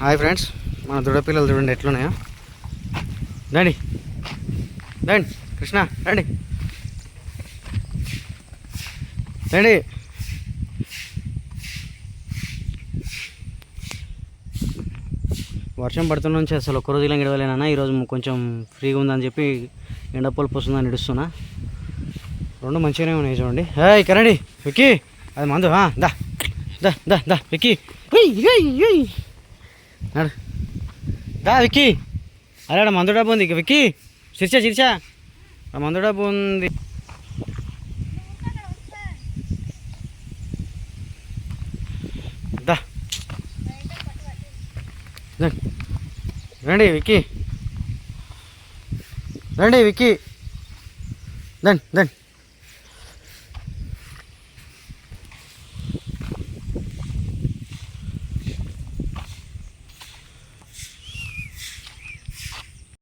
Hi friends మన దృఢ పిల్లలు చూడండి ఎట్లున్నాయో. రండి. రండి కృష్ణ రండి. రండి. వర్షం పడుతున్న నుంచి అసలు ఒక్కరోజు ఇలా గడవలేనా ఈరోజు కొంచెం ఫ్రీగా ఉందని చెప్పి ఎండ పొలుపు వస్తుందని నడుస్తున్నా రెండు మంచిగానే ఉన్నాయి చూడండి. హే ఇక్కడ విక్కీ. అది మందు దా. దా దా దా విక్కీ. ఉయ్, నడు దా విక్కీ. అరే ఆడ మందు డబ్బు ఉంది. ఇక విక్కీ చిరిచా చిరిచా ఆ మందు డబ్బు ఉంది. దా. రండి. రండి విక్కీ. రండి విక్కీ. దండి దండి.